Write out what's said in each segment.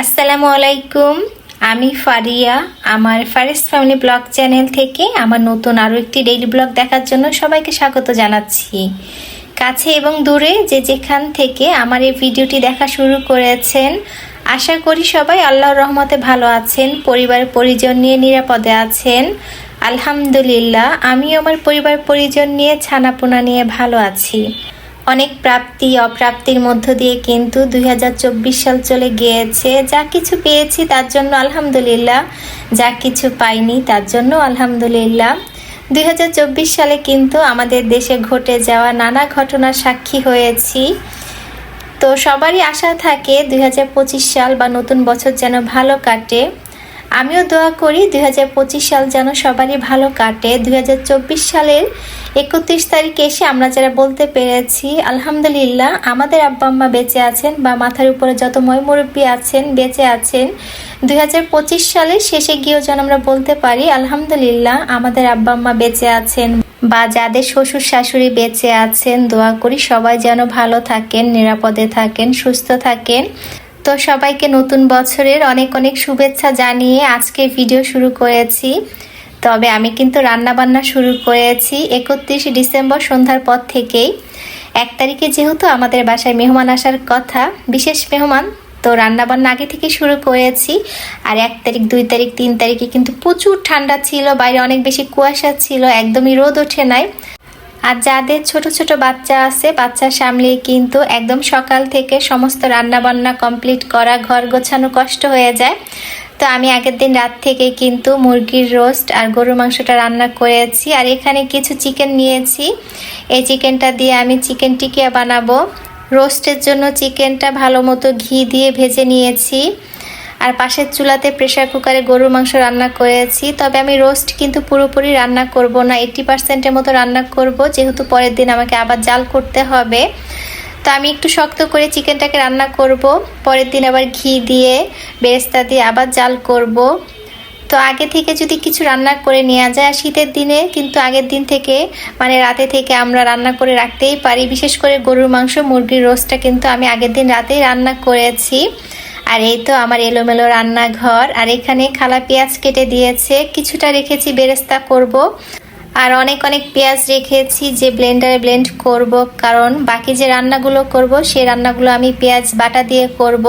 আসসালামু আলাইকুম। আমি ফারিয়া। আমার ফারেস্ট ফ্যামিলি ব্লগ চ্যানেল থেকে আমার নতুন আরও একটি ডেইলি ব্লগ দেখার জন্য সবাইকে স্বাগত জানাচ্ছি। কাছে এবং দূরে যে যেখান থেকে আমার এই ভিডিওটি দেখা শুরু করেছেন, আশা করি সবাই আল্লাহর রহমতে ভালো আছেন, পরিবার পরিজন নিয়ে নিরাপদে আছেন। আলহামদুলিল্লাহ, আমিও আমার পরিবার পরিজন নিয়ে ছানাপোনা নিয়ে ভালো আছি। অনেক প্রাপ্তি, অপ্রাপ্তির মধ্য দিয়ে কিন্তু দুই হাজার চব্বিশ সাল চলে গিয়েছে। যা কিছু পেয়েছি তার জন্য আলহামদুলিল্লাহ। যা কিছু পাইনি তার জন্য আলহামদুলিল্লাহ। দুই হাজার চব্বিশ সালে কিন্তু আমাদের দেশে ঘটে যাওয়া নানা ঘটনার সাক্ষী হয়েছি। তো সবারই আশা থাকে দুই হাজার পঁচিশ সাল বা নতুন বছর যেন ভালো কাটে। আমিও দোয়া করি দুই হাজার পঁচিশ সাল যেন সবারই ভালো কাটে। দুই হাজার চব্বিশ সালের একত্রিশ তারিখে এসে আমরা যারা বলতে পেরেছি, আলহামদুলিল্লাহ, আমাদের আব্বা আম্মা বেঁচে আছেন বা মাথার উপরে যত ময় মুরব্বী আছেন, বেঁচে আছেন। দুই সালের শেষে গিয়েও যেন আমরা বলতে পারি, আলহামদুলিল্লাহ, আমাদের আব্বা আম্মা বেঁচে আছেন বা যাদের শ্বশুর শাশুড়ি বেঁচে আছেন, দোয়া করি সবাই যেন ভালো থাকেন, নিরাপদে থাকেন, সুস্থ থাকেন। তো সবাইকে নতুন বছরের অনেক অনেক শুভেচ্ছা জানিয়ে আজকে ভিডিও শুরু করেছি। তবে আমি কিন্তু রান্না বান্না শুরু করেছি একত্রিশ ডিসেম্বর সন্ধ্যার পর থেকেই। এক তারিখে যেহেতু আমাদের বাসায় মেহমান আসার কথা, বিশেষ মেহমান তো রান্না বান্না আগে থেকে শুরু করেছি। আর এক তারিখ, দুই তারিখ, তিন তারিখে কিন্তু প্রচুর ঠান্ডা ছিল, বাইরে অনেক বেশি কুয়াশা ছিল, একদমই রোদ ওঠে নাই। আর যাদের ছোট ছোট বাচ্চা আছে, বাচ্চা সামলিয়ে কিন্তু একদম সকাল থেকে সমস্ত রান্না বান্না কমপ্লিট করা, ঘর গোছানো কষ্ট হয়ে যায়। তো আমি আগের দিন রাত থেকে কিন্তু মুরগির রোস্ট আর গরুর মাংসটা রান্না করেছি। আর এখানে কিছু চিকেন নিয়েছি। এই চিকেনটা দিয়ে আমি চিকেন টিকিয়া বানাবো। রোস্টের জন্য চিকেনটা ভালো মতো ঘি দিয়ে ভেজে নিয়েছি। আর পাশের চুলাতে প্রেশার কুকারে গরুর মাংস রান্না করেছি। তবে আমি রোস্ট কিন্তু পুরোপুরি রান্না করব না এইটি পার্সেন্টের মতো রান্না করব, যেহেতু পরের দিন আমাকে আবার জাল করতে হবে। তো আমি একটু শক্ত করে চিকেনটাকে রান্না করব, পরের দিন আবার ঘি দিয়ে, বেরেস্তা দিয়ে আবার জাল করব। তো আগে থেকে যদি কিছু রান্না করে নেওয়া যায় শীতের দিনে কিন্তু আগের দিন থেকে মানে রাতে থেকে আমরা রান্না করে রাখতেই পারি। বিশেষ করে গরুর মাংস, মুরগির রোস্টটা কিন্তু আমি আগের দিন রাতেই রান্না করেছি। আর এই তো আমার এলোমেলো রান্নাঘর। আর এখানে খালা পেঁয়াজ কেটে দিয়েছে। কিছুটা রেখেছি, বেরেস্তা করব। আর অনেক অনেক পেঁয়াজ রেখেছি যে ব্লেন্ডারে ব্লেন্ড করব। কারণ বাকি যে রান্নাগুলো করব, সেই রান্নাগুলো আমি পেঁয়াজ বাটা দিয়ে করব।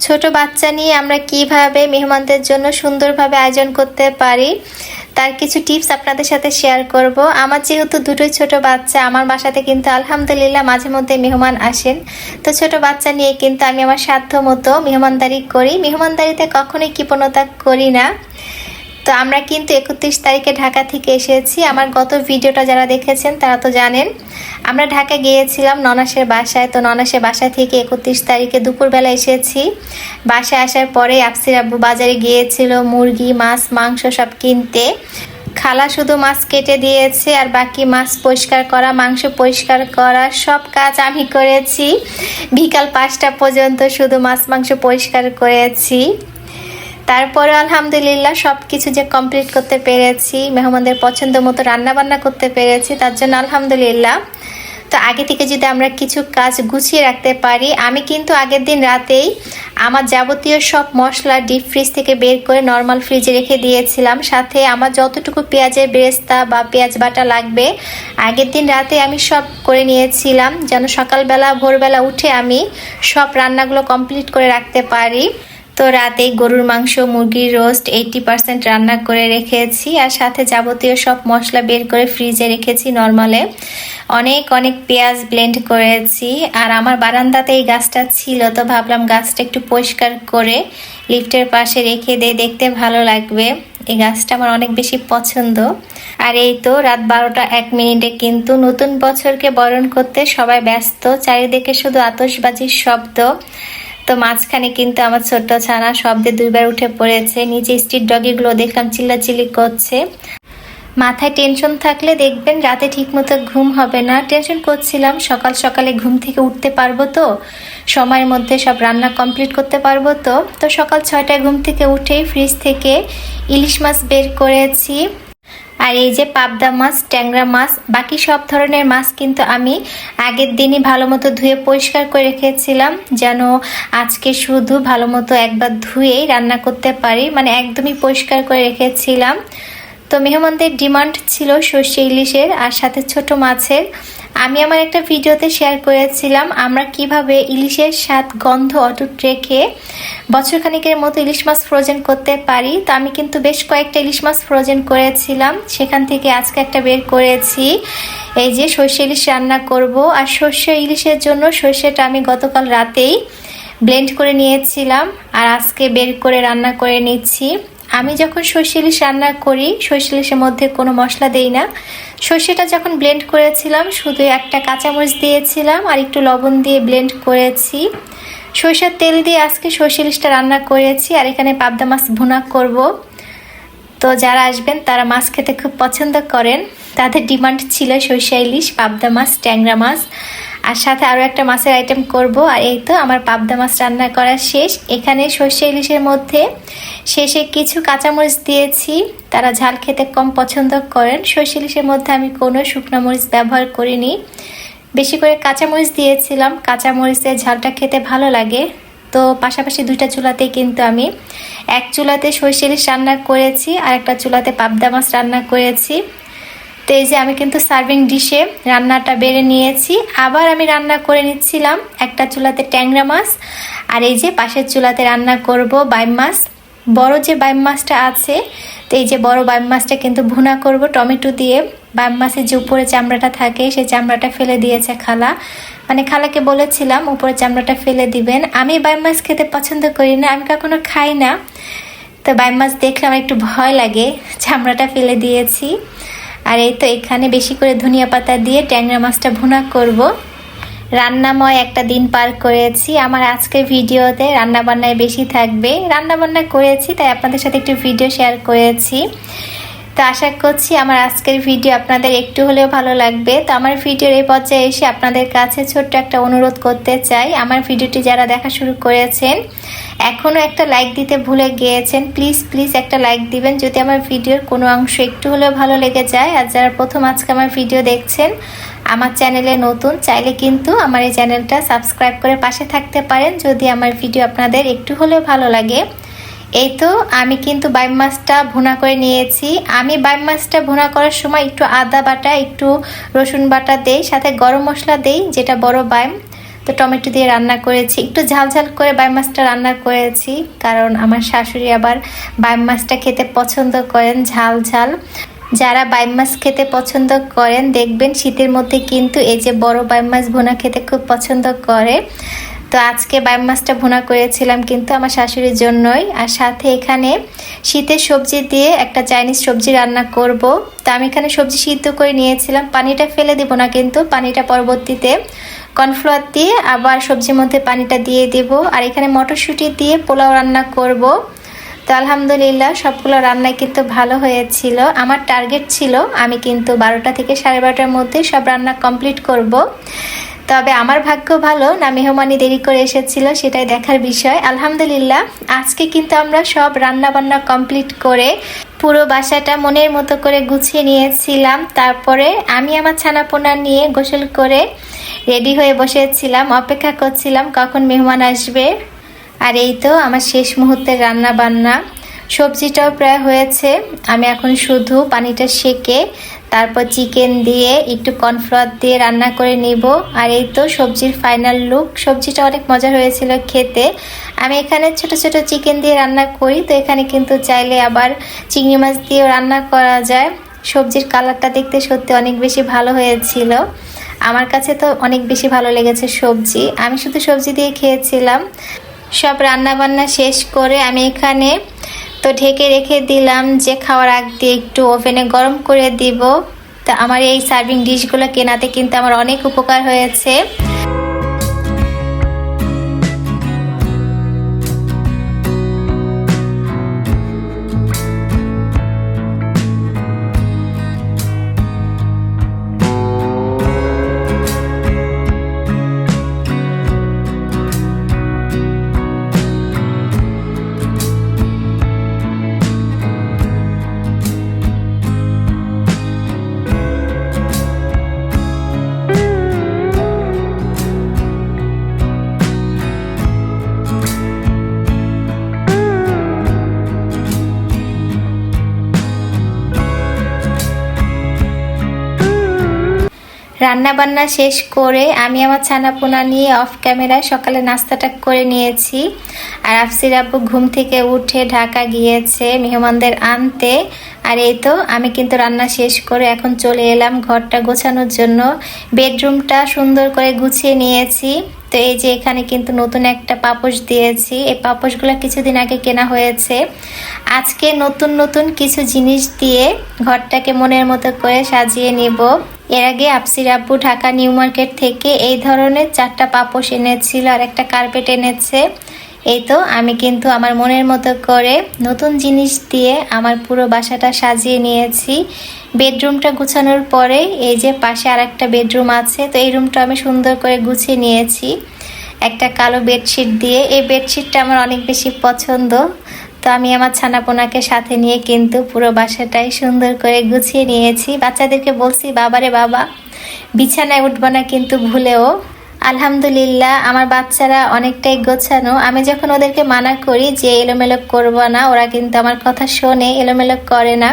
ছোট বাচ্চা নিয়ে আমরা কীভাবে মেহমানদের জন্য সুন্দরভাবে আয়োজন করতে পারি? তার কিছু টিপস আপনাদের সাথে শেয়ার করব। আমার যেহেতু দুটোই ছোট বাচ্চা, আমার বাসাতে কিন্তু আলহামদুলিল্লাহ মাঝে মধ্যে মেহমান আসেন। তো ছোট বাচ্চা নিয়ে কিন্তু আমি আমার সাধ্য মতো মেহমানদারি করি। মেহমানদারিতে কখনোই কৃপণতা করি না। তো আমরা কিন্তু একত্রিশ তারিখে ঢাকা থেকে এসেছি। আমার গত ভিডিওটা যারা দেখেছেন, তারা তো জানেন। আমরা ঢাকা গিয়েছিলাম ননাসের বাসায়। তো ননাসের বাসা থেকে একত্রিশ তারিখে দুপুরবেলা এসেছি। বাসায় আসার পরে আফসির আব্বু বাজারে গিয়েছিল, মুরগি, মাছ, মাংস সব কিনতে। খালা শুধু মাছ কেটে দিয়েছে আর বাকি মাছ পরিষ্কার করা, মাংস পরিষ্কার করা সব কাজ আমি করেছি। বিকাল পাঁচটা পর্যন্ত শুধু মাছ, মাংস পরিষ্কার করেছি। তারপরে আলহামদুলিল্লাহ সব কিছু যে কমপ্লিট করতে পেরেছি, মেহমানদের পছন্দ মতো রান্না বান্না করতে পেরেছি, তার জন্য আলহামদুলিল্লাহ। তো আগে থেকে যদি আমরা কিছু কাজ গুছিয়ে রাখতে পারি, আমি কিন্তু আগের দিন রাতেই আমার যাবতীয় সব মশলা ডিপ ফ্রিজ থেকে বের করে নর্মাল ফ্রিজে রেখে দিয়েছিলাম। সাথে আমার যতটুকু পেঁয়াজের বেরেস্তা বা পেঁয়াজ বাটা লাগবে, আগের দিন রাতে আমি সব করে নিয়েছিলাম। যেন সকালবেলা, ভোরবেলা উঠে আমি সব রান্নাগুলো কমপ্লিট করে রাখতে পারি। তো রাতে গরুর মাংস, মুরগির রোস্ট এইটি পার্সেন্ট রান্না করে রেখেছি আর সাথে যাবতীয় সব মশলা বের করে ফ্রিজে রেখেছি নর্মালে। অনেক অনেক পেঁয়াজ ব্লেন্ড করেছি আর আমার বারান্দাতে এই গাছটা ছিল তো ভাবলাম গাছটা একটু পরিষ্কার করে লিফটের পাশে রেখে দিয়ে দেখতে ভালো লাগবে। এই গাছটা আমার অনেক বেশি পছন্দ। আর এই তো রাত বারোটা এক মিনিটে কিন্তু নতুন বছরকে বরণ করতে সবাই ব্যস্ত, চারিদিকে শুধু আতসবাজির শব্দ। তো মাঝখানে কিন্তু আমার ছোট্ট ছানা শব্দে দুইবার উঠে পড়েছে। নিচে স্ট্রিট ডগিগুলো দেখলাম চিল্লাচিল্লি করছে। মাথায় টেনশন থাকলে দেখবেন রাতে ঠিকমতো ঘুম হবে না। টেনশন করছিলাম, সকাল সকালে ঘুম থেকে উঠতে পারব তো, সময়ের মধ্যে সব রান্না কমপ্লিট করতে পারব তো। তো সকাল ছয়টায় ঘুম থেকে উঠেই ফ্রিজ থেকে ইলিশ মাছ বের করেছি। আর এই যে পাবদা মাছ, ট্যাংরা মাছ, বাকি সব ধরনের মাছ কিন্তু আমি আগের দিনই ভালো মতো ধুয়ে পরিষ্কার করে রেখেছিলাম, যেন আজকে শুধু ভালো মতো একবার ধুয়েই রান্না করতে পারি মানে একদমই পরিষ্কার করে রেখেছিলাম। তো মেহমানদের ডিমান্ড ছিল সর্ষে ইলিশের আর সাথে ছোট মাছের। আমি আমার একটা ভিডিওতে শেয়ার করেছিলাম, আমরা কীভাবে ইলিশের স্বাদ, গন্ধ অটুট রেখে বছরখানিকের মতো ইলিশ মাছ ফ্রোজেন করতে পারি। তো আমি কিন্তু বেশ কয়েকটা ইলিশ মাছ ফ্রোজেন করেছিলাম। সেখান থেকে আজকে একটা বের করেছি। এই যে সর্ষে ইলিশ রান্না করব। আর সর্ষে ইলিশের জন্য সর্ষেটা আমি গতকাল রাতেই ব্লেন্ড করে নিয়েছিলাম। আর আজকে বের করে রান্না করে নিচ্ছি। আমি যখন সর্ষে ইলিশ রান্না করি, সর্ষে ইলিশের মধ্যে কোনো মশলা দেই না। সর্ষেটা যখন ব্লেন্ড করেছিলাম, শুধু একটা কাঁচামরিচ দিয়েছিলাম আর একটু লবণ দিয়ে ব্লেন্ড করেছি। সর্ষের তেল দিয়ে আজকে সর্ষে ইলিশটা রান্না করেছি আর এখানে পাবদা মাছ ভুনা করব। তো যারা আসবেন, তারা মাছ খেতে খুব পছন্দ করেন। তাদের ডিমান্ড ছিল সর্ষে ইলিশ, পাবদা মাছ, ট্যাংরা মাছ। আর সাথে আরও একটা মাছের আইটেম করব, আর এই তো আমার পাবদা মাছ রান্না করা শেষ। এখানে সর্ষে ইলিশের মধ্যে শেষে কিছু কাঁচামরিচ দিয়েছি, তারা ঝাল খেতে কম পছন্দ করেন। সর্ষে ইলিশের মধ্যে আমি কোনো শুকনো মরিচ ব্যবহার করিনি। বেশি করে কাঁচামরিচ দিয়েছিলাম, কাঁচামরিচের ঝালটা খেতে ভালো লাগে। তো পাশাপাশি দুইটা চুলাতেই কিন্তু আমি এক চুলাতে সর্ষে ইলিশ রান্না করেছি, আর একটা চুলাতে পাবদা মাছ রান্না করেছি। তো এই যে আমি কিন্তু সার্ভিং ডিশে রান্নাটা বেড়ে নিয়েছি। আবার আমি রান্না করে নিচ্ছিলাম একটা চুলাতে ট্যাংরা মাছ। আর এই যে পাশের চুলাতে রান্না করব বাইম মাছ। বড় যে বাইম মাছটা আছে, তো এই যে বড় বাইম মাছটা কিন্তু ভুনা করব টমেটো দিয়ে। বাইম মাছের যে উপরে চামড়াটা থাকে, সেই চামড়াটা ফেলে দিয়েছে খালা। মানে খালাকে বলেছিলাম উপরে চামড়াটা ফেলে দিবেন। আমি বাইম মাছ খেতে পছন্দ করি না, আমি কখনো খাই না। তো বাইম মাছ দেখলে আমার একটু ভয় লাগে, চামড়াটা ফেলে দিয়েছি। আর এই তো এখানে বেশি করে ধনিয়া পাতা দিয়ে ট্যাংরা মাছটা ভুনা করব। রান্নাময় একটা দিন পার করেছি। আমার আজকের ভিডিওতে রান্নাবান্নায় বেশি থাকবে। রান্নাবান্না করেছি, তাই আপনাদের সাথে একটু ভিডিও শেয়ার করেছি। তো আশা করছি আমার আজকের ভিডিও আপনাদের একটু হলেও ভালো লাগবে। তো আমার ভিডিওর এই পর্যায়ে এসে আপনাদের কাছে ছোট্ট একটা অনুরোধ করতে চাই। আমার ভিডিওটি যারা দেখা শুরু করেছেন এখনও একটা লাইক দিতে ভুলে গিয়েছেন প্লিজ প্লিজ একটা লাইক দিবেন। যদি আমার ভিডিওর কোনো অংশ একটু হলেও ভালো লেগে যায়, আর যারা প্রথম আজকে আমার ভিডিও দেখছেন, আমার চ্যানেলে নতুন, চাইলে কিন্তু আমার এই চ্যানেলটা সাবস্ক্রাইব করে পাশে থাকতে পারেন। যদি আমার ভিডিও আপনাদের একটু হলেও ভালো লাগে এই তো, আমি কিন্তু বাইম মাছটা ভুনা করে নিয়েছি। আমি বাইম মাছটা ভুনা করার সময় একটু আদা বাটা, একটু রসুন বাটা দেই, সাথে গরম মশলা দেই, যেটা বড় বাইম। তো টমেটো দিয়ে রান্না করেছি। একটু ঝাল ঝাল করে বাইম মাছটা রান্না করেছি, কারণ আমার শাশুড়ি আবার বাইম মাছটা খেতে পছন্দ করেন ঝাল ঝাল। যারা বাইম মাছ খেতে পছন্দ করেন, দেখবেন শীতের মধ্যে কিন্তু এই যে বড় বাইম মাছ ভুনা খেতে খুব পছন্দ করে। তো আজকে বাইম মাছটা ভুনা করেছিলাম কিন্তু আমার শাশুড়ির জন্যই। আর সাথে এখানে শীতের সবজি দিয়ে একটা চাইনিজ সবজি রান্না করব। তো আমি এখানে সবজি সিদ্ধ করে নিয়েছিলাম। পানিটা ফেলে দেবো না কিন্তু, পানিটা পরবর্তীতে কর্নফ্লাওয়ার দিয়ে আবার সবজির মধ্যে পানিটা দিয়ে দেব। আর এখানে মটরশুঁটি দিয়ে পোলাও রান্না করব। তো আলহামদুলিল্লাহ সবগুলো রান্নাই কিন্তু ভালো হয়েছিল। আমার টার্গেট ছিল আমি কিন্তু বারোটা থেকে সাড়ে বারোটার মধ্যে সব রান্না কমপ্লিট করব। তবে আমার ভাগ্য ভালো, না মেহমানি দেরি করে এসেছিল সেটাই দেখার বিষয়। আলহামদুলিল্লাহ, আজকে কিন্তু আমরা সব রান্না বান্না কমপ্লিট করে পুরো বাসাটা মনের মতো করে গুছিয়ে নিয়েছিলাম। তারপরে আমি আমার ছানাপোনা নিয়ে গোসল করে রেডি হয়ে বসেছিলাম, অপেক্ষা করছিলাম কখন মেহমান আসবে। আর এই তো আমার শেষ মুহূর্তের রান্না বান্না সবজিটাও প্রায় হয়েছে, আমি এখন শুধু পানিটা সেকে তারপর চিকেন দিয়ে একটু কর্নফ্লাওয়ার দিয়ে রান্না করে নিব। আর এই তো সবজির ফাইনাল লুক সবজিটা অনেক মজা হয়েছিল খেতে। আমি এখানে ছোট ছোট চিকেন দিয়ে রান্না করি, তো এখানে কিন্তু চাইলে আবার চিংড়ি মাছ দিয়েও রান্না করা যায়। সবজির কালারটা দেখতে সত্যি অনেক বেশি ভালো হয়েছিল। আমার কাছে তো অনেক বেশি ভালো লেগেছে সবজি। আমি শুধু সবজি দিয়ে খেয়েছিলাম। সব রান্না বান্না শেষ করে আমি এখানে তো ঢেকে রেখে দিলাম, যে খাওয়ার আগ দিয়ে একটু ওভেনে গরম করে দিব। তা আমার এই সার্ভিং ডিশগুলো কেনাতে কিন্তু আমার অনেক উপকার হয়েছে। রান্না বান্না শেষ করে আমি আমার ছানাপোনা নিয়ে অফ ক্যামেরায় সকালে নাস্তাটা করে নিয়েছি। আর আফসির আব্বু ঘুম থেকে উঠে ঢাকা গিয়েছে, মেহমানদের আনতে। আর এই তো, আমি কিন্তু রান্না শেষ করে এখন চলে এলাম ঘরটা গোছানোর জন্য। বেডরুমটা সুন্দর করে গুছিয়ে নিয়েছি। তো এই যে এখানে কিন্তু নতুন একটা পাপোশ দিয়েছি। এই পাপোশগুলো কিছুদিন আগে কেনা হয়েছে। আজকে নতুন নতুন কিছু জিনিস দিয়ে ঘরটাকে মনের মতো করে সাজিয়ে নিব। এর আগে আপসির আব্বু ঢাকা নিউ মার্কেট থেকে এই ধরনের চারটা পাপোশ এনেছিল আর একটা কার্পেট এনেছে। এই তো, আমি কিন্তু আমার মনের মতো করে নতুন জিনিস দিয়ে আমার পুরো বাসাটা সাজিয়ে নিয়েছি। বেডরুমটা গুছানোর পরে এই যে পাশে আর একটা বেডরুম আছে, তো এই রুমটা আমি সুন্দর করে গুছিয়ে নিয়েছি। একটা কালো বেডশিট দিয়ে, এই বেডশিটটা আমার অনেক বেশি পছন্দ। তো আমি আমার ছানাপোনাকে সাথে নিয়ে কিন্তু পুরো বাসাটাই সুন্দর করে গুছিয়ে নিয়েছি। বাচ্চাদেরকে বলছি, বাবারে বাবা, বিছানায় উঠবো না কিন্তু ভুলেও। আলহামদুলিল্লাহ, আমার বাচ্চারা অনেকটাই গোছানো। আমি যখন ওদেরকে মানা করি যে এলোমেলো করব না, ওরা কিন্তু আমার কথা শোনে, এলোমেলো করে না।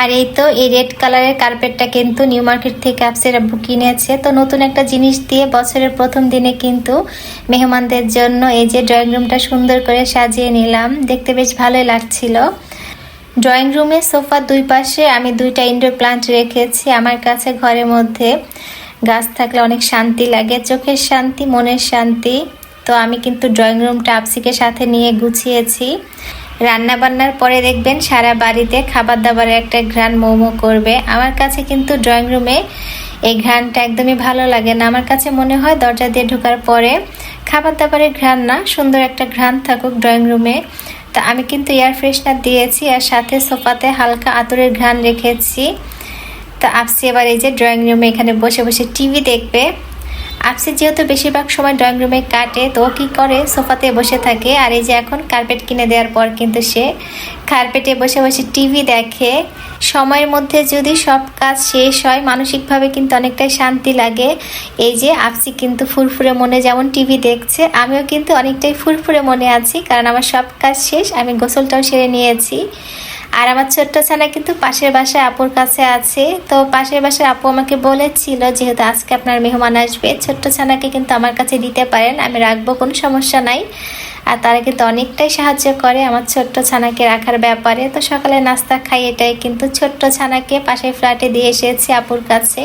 আর এই তো, এই রেড কালারের কার্পেটটা কিন্তু নিউ মার্কেট থেকে আপসের আব্বু কিনেছে। তো নতুন একটা জিনিস দিয়ে বছরের প্রথম দিনে কিন্তু মেহমানদের জন্য এই যে ড্রয়িং রুমটা সুন্দর করে সাজিয়ে নিলাম। দেখতে বেশ ভালোই লাগছিল। ড্রয়িং রুমে সোফার দুই পাশে আমি দুইটা ইনডোর প্লান্ট রেখেছি, আমার কাছে ঘরের মধ্যে। গাছ থাকলে অনেক শান্তি লাগে, চোখের শান্তি, মনের শান্তি। তো আমি কিন্তু ড্রয়িং রুমটা আপসিকে সাথে নিয়ে গুছিয়েছি। রান্না বান্নার পরে দেখবেন সারা বাড়িতে খাবার দাবারের একটা ঘ্রাণ মোমো করবে। আমার কাছে কিন্তু ড্রয়িং রুমে এই ঘ্রাণটা একদমই ভালো লাগে না। আমার কাছে মনে হয় দরজা দিয়ে ঢোকার পরে খাবার দাবারের ঘ্রাণ না, সুন্দর একটা ঘ্রাণ থাকুক ড্রয়িং রুমে তা আমি কিন্তু এয়ার ফ্রেশনার দিয়েছি আর সাথে সোফাতে হালকা আতরের ঘ্রাণ রেখেছি। তো আপসি এবার এই যে ড্রয়িং রুমে এখানে বসে বসে টিভি দেখবে। আপসি যেহেতু বেশিরভাগ সময় ড্রয়িং রুমে কাটে, তো ও কী করে? সোফাতে বসে থাকে। আর এই যে এখন কার্পেট কিনে দেওয়ার পর কিন্তু সে কার্পেটে বসে বসে টিভি দেখে। সময়ের মধ্যে যদি সব কাজ শেষ হয়, মানসিকভাবে কিন্তু অনেকটাই শান্তি লাগে। এই যে আপসি কিন্তু ফুরফুরে মনে যেমন টিভি দেখছে, আমিও কিন্তু অনেকটাই ফুরফুরে মনে আছি, কারণ আমার সব কাজ শেষ, আমি গোসলটাও সেরে নিয়েছি। আর আমার ছোট্ট ছানা কিন্তু পাশের বাসায় আপুর কাছে আছে। তো পাশের বাসায় আপু আমাকে বলেছিল যেহেতু আজকে আপনার মেহমান আসবে, ছোট্ট ছানাকে কিন্তু আমার কাছে দিতে পারেন, আমি রাখব, কোনো সমস্যা নাই। আর তারা কিন্তু অনেকটাই সাহায্য করে আমার ছোট্ট ছানাকে রাখার ব্যাপারে। তো সকালে নাস্তা খাই, এটাই কিন্তু ছোট্ট ছানাকে পাশের ফ্ল্যাটে দিয়ে এসেছি আপুর কাছে।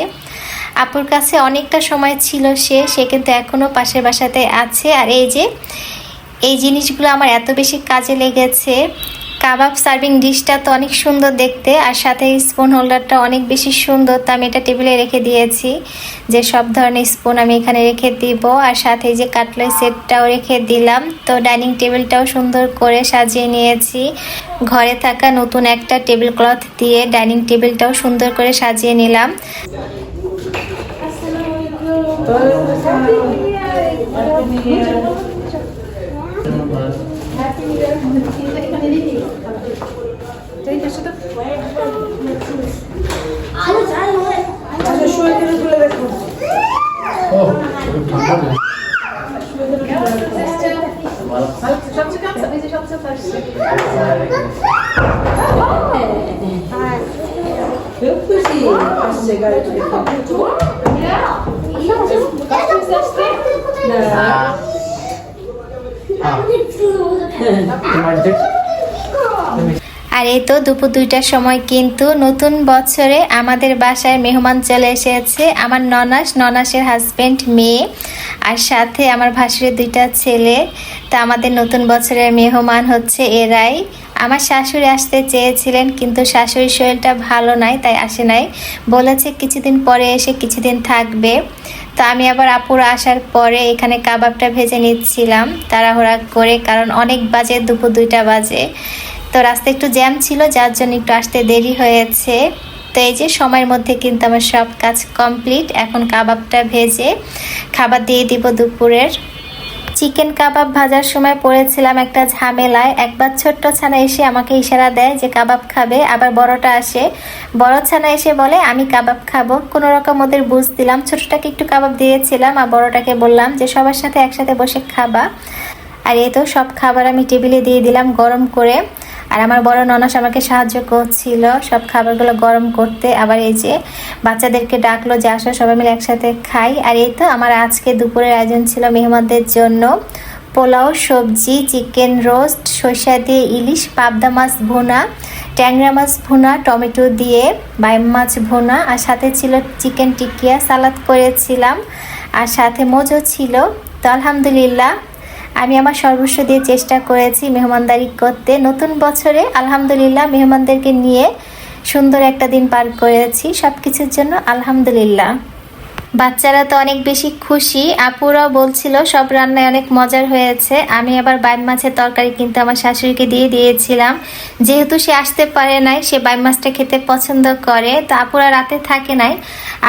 আপুর কাছে অনেকটা সময় ছিল সে সে কিন্তু এখনও পাশের বাসাতে আছে। আর এই যে, এই জিনিসগুলো আমার এত বেশি কাজে লেগেছে কাবাব সার্ভিং ডিশটা তো অনেক সুন্দর দেখতে, আর সাথে স্পুন হোল্ডারটা অনেক বেশি সুন্দর, তো আমি এটা টেবিলে রেখে দিয়েছি। যে সব ধরনের স্পুন আমি এখানে রেখে দিব, আর সাথে যে কাটলাই সেটটাও রেখে দিলাম। তো ডাইনিং টেবিলটাও সুন্দর করে সাজিয়ে নিয়েছি। ঘরে থাকা নতুন একটা টেবিল ক্লথ দিয়ে ডাইনিং টেবিলটাও সুন্দর করে সাজিয়ে নিলাম। আচ্ছা শুয়ে কিনে তুলে দেখো খুব খুশি আসছে গাড়িটা দেখে না আর এই তো দুপুর দুইটার সময় কিন্তু নতুন বছরে আমাদের বাসায় মেহমান চলে এসেছে। আমার ননাস, ননাসের হাজব্যান্ড মেয়ে, আর সাথে আমার ভাসুরের দুইটা ছেলে। তো আমাদের নতুন বছরের মেহমান হচ্ছে এরাই। আমার শাশুড়ি আসতে চেয়েছিলেন, কিন্তু শাশুড়ির শরীরটা ভালো নাই, তাই আসে নাই। বলেছে কিছুদিন পরে এসে কিছুদিন থাকবে। তো আমি আবার আপুর আসার পরে এখানে কাবাবটা ভেজে নিচ্ছিলাম, তাড়াহুড়া করে, কারণ অনেক বাজে, দুপুর দুইটা বাজে। তো রাস্তায় একটু জ্যাম ছিল, যার জন্য একটু আসতে দেরি হয়েছে। তো এই যে সময়ের মধ্যে কিন্তু আমার সব কাজ কমপ্লিট এখন কাবাবটা ভেজে খাবার দিয়ে দিব দুপুরের। চিকেন কাবাব ভাজার সময় পড়েছিলাম একটা ঝামেলায়। একবার ছোট্ট ছানা এসে আমাকে ইশারা দেয় যে কাবাব খাবে, আবার বড়টা আসে। বড় ছানা এসে বলে, আমি কাবাব খাব। কোনো রকম ওদের বুঝ দিলাম। ছোটটাকে একটু কাবাব দিয়েছিলাম আর বড়টাকে বললাম যে, সবার সাথে একসাথে বসে খাবা। আর এই তো সব খাবার আমি টেবিলে দিয়ে দিলাম গরম করে। আর আমার বড় ননাস আমাকে সাহায্য করছিল। সব খাবারগুলো গরম করতে। আবার এই যে বাচ্চাদেরকে ডাকলো যে, আসো, সবাই মিলে একসাথে খাই। আর এই তো আমার আজকে দুপুরের আয়োজন ছিল মেহমানদের জন্য পোলাও, সবজি, চিকেন রোস্ট, সর্ষা দিয়ে ইলিশ, পাবদা মাছ ভুনা, ট্যাংরা মাছ ভুনা, টমেটো দিয়ে বাইম মাছ ভুনা, আর সাথে ছিল চিকেন টিকিয়া সালাদ করেছিলাম। আর সাথে মোজো ছিল। তো আলহামদুলিল্লাহ আমি আমার সর্বস্ব দিয়ে চেষ্টা করেছি মেহমানদারি করতে। নতুন বছরে আলহামদুলিল্লাহ মেহমানদেরকে নিয়ে সুন্দর একটা দিন পার করেছি। সব কিছুর জন্য আলহামদুলিল্লাহ। বাচ্চারা তো অনেক বেশি খুশি। আপুরাও বলছিল, সব রান্নায় অনেক মজার হয়েছে। আমি আবার বাইম মাছের তরকারি কিন্তু আমার শাশুড়িকে দিয়ে দিয়েছিলাম। যেহেতু সে আসতে পারে নাই, সে বাইম মাছটা খেতে পছন্দ করে। তো আপুরা রাতে থাকে নাই।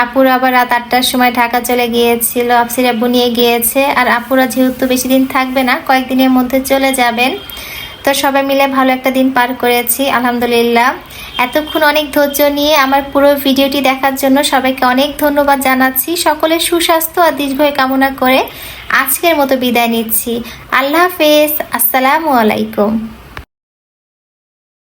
আপুরা আবার রাত আটটার সময় ঢাকা চলে গিয়েছিল আফসিরা বুনিয়ে গিয়েছে। আর আপুরা যেহেতু বেশি দিন থাকবে না, কয়েকদিনের মধ্যে চলে যাবেন। তো সবাই মিলে ভালো একটা দিন পার করেছি, আলহামদুলিল্লাহ। এতক্ষণ অনেক ধৈর্য নিয়ে আমার পুরো ভিডিওটি দেখার জন্য সবাইকে অনেক ধন্যবাদ জানাচ্ছি। সকলের সুস্বাস্থ্য আর দীর্ঘয় কামনা করে আজকের মতো বিদায় নিচ্ছি। আল্লাহ হাফেজ। আসসালামু আলাইকুম।